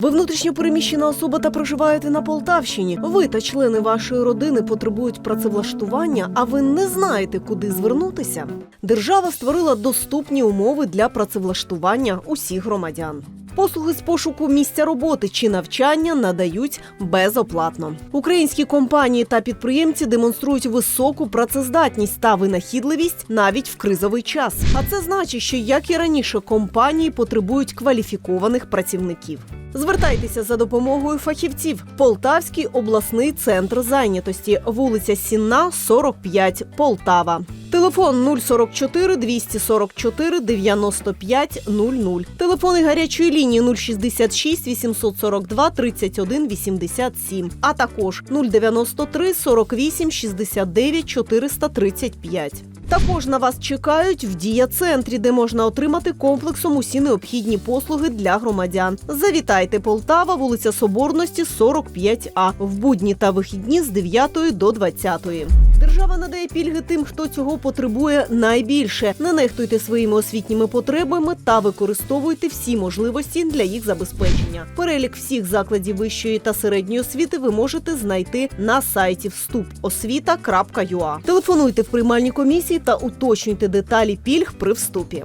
Ви внутрішньо переміщена особа та проживаєте на Полтавщині. Ви та члени вашої родини потребують працевлаштування, а ви не знаєте, куди звернутися. Держава створила доступні умови для працевлаштування усіх громадян. Послуги з пошуку місця роботи чи навчання надають безоплатно. Українські компанії та підприємці демонструють високу працездатність та винахідливість навіть в кризовий час. А це значить, що як і раніше компанії потребують кваліфікованих працівників. Звертайтеся за допомогою фахівців. Полтавський обласний центр зайнятості, вулиця Сінна, 45, Полтава. Телефон 044 244 95 00. Телефони гарячої лінії 066 842 31 87, а також 093 48 69 435. Також на вас чекають в дія-центрі, де можна отримати комплексом усі необхідні послуги для громадян. Завітайте Полтава, вулиця Соборності, 45А в будні та вихідні з 9 до 20. Держава надає пільги тим, хто цього потребує найбільше. Не нехтуйте своїми освітніми потребами та використовуйте всі можливості для їх забезпечення. Перелік всіх закладів вищої та середньої освіти ви можете знайти на сайті вступосвіта.ua. Телефонуйте в приймальні комісії та уточнюйте деталі пільг при вступі.